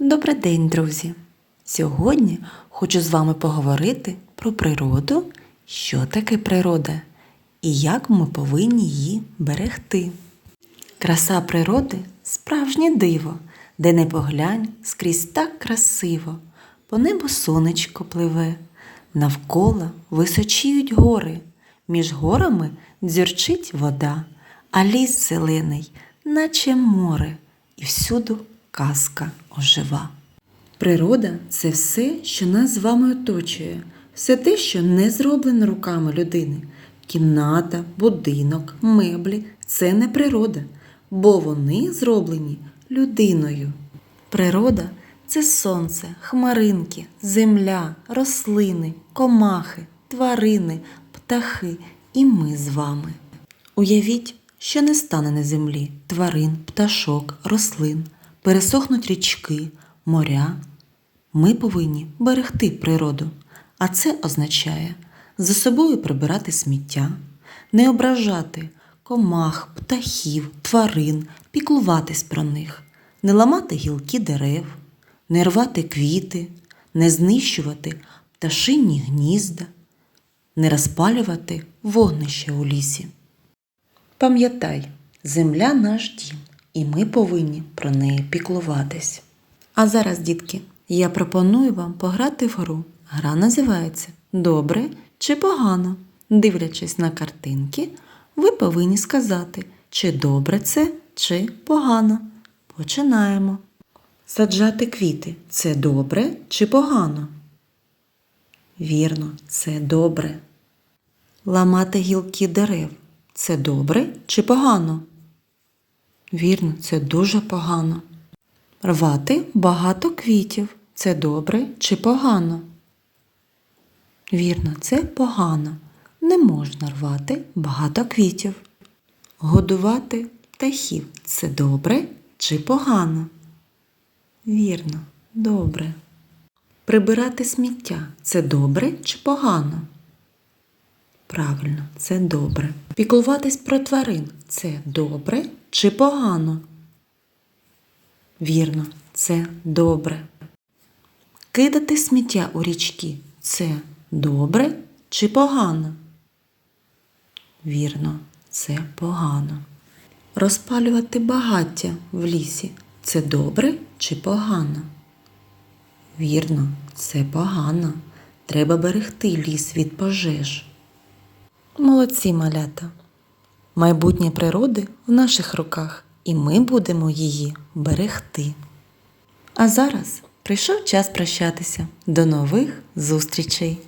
Добрий день, друзі! Сьогодні хочу з вами поговорити про природу, що таке природа і як ми повинні її берегти. Краса природи справжнє диво, де не поглянь скрізь так красиво. По небу сонечко пливе, навколо височіють гори, між горами дзюрчить вода, а ліс зелений, наче море, і всюду казка ожива. Природа це все, що нас з вами оточує, все те, що не зроблено руками людини. Кімната, будинок, меблі це не природа, бо вони зроблені людиною. Природа це сонце, хмаринки, земля, рослини, комахи, тварини, птахи і ми з вами. Уявіть, що не стане на землі тварин, пташок, рослин, пересохнуть річки, моря. Ми повинні берегти природу, а це означає за собою прибирати сміття, не ображати комах, птахів, тварин, піклуватись про них, не ламати гілки дерев, не рвати квіти, не знищувати пташині гнізда, не розпалювати вогнище у лісі. Пам'ятай, земля наш дім, і ми повинні про неї піклуватись. А зараз, дітки, я пропоную вам пограти в гру. Гра називається Добре чи погано. Дивлячись на картинки, ви повинні сказати, чи добре це, чи погано. Починаємо. Саджати квіти це добре чи погано? Вірно, це добре. Ламати гілки дерев це добре чи погано? Вірно, це дуже погано. Рвати багато квітів це добре чи погано? Вірно, це погано. Не можна рвати багато квітів. Годувати птахів це добре чи погано? Вірно, добре. Прибирати сміття це добре чи погано? Правильно, це добре. Піклуватись про тварин це добре чи погано? Вірно, це добре. Кидати сміття у річки це добре чи погано? Вірно, це погано. Розпалювати багаття в лісі це добре чи погано? Вірно, це погано. Треба берегти ліс від пожеж. Молодці малята. Майбутнє природи в наших руках, і ми будемо її берегти. А зараз прийшов час прощатися. До нових зустрічей!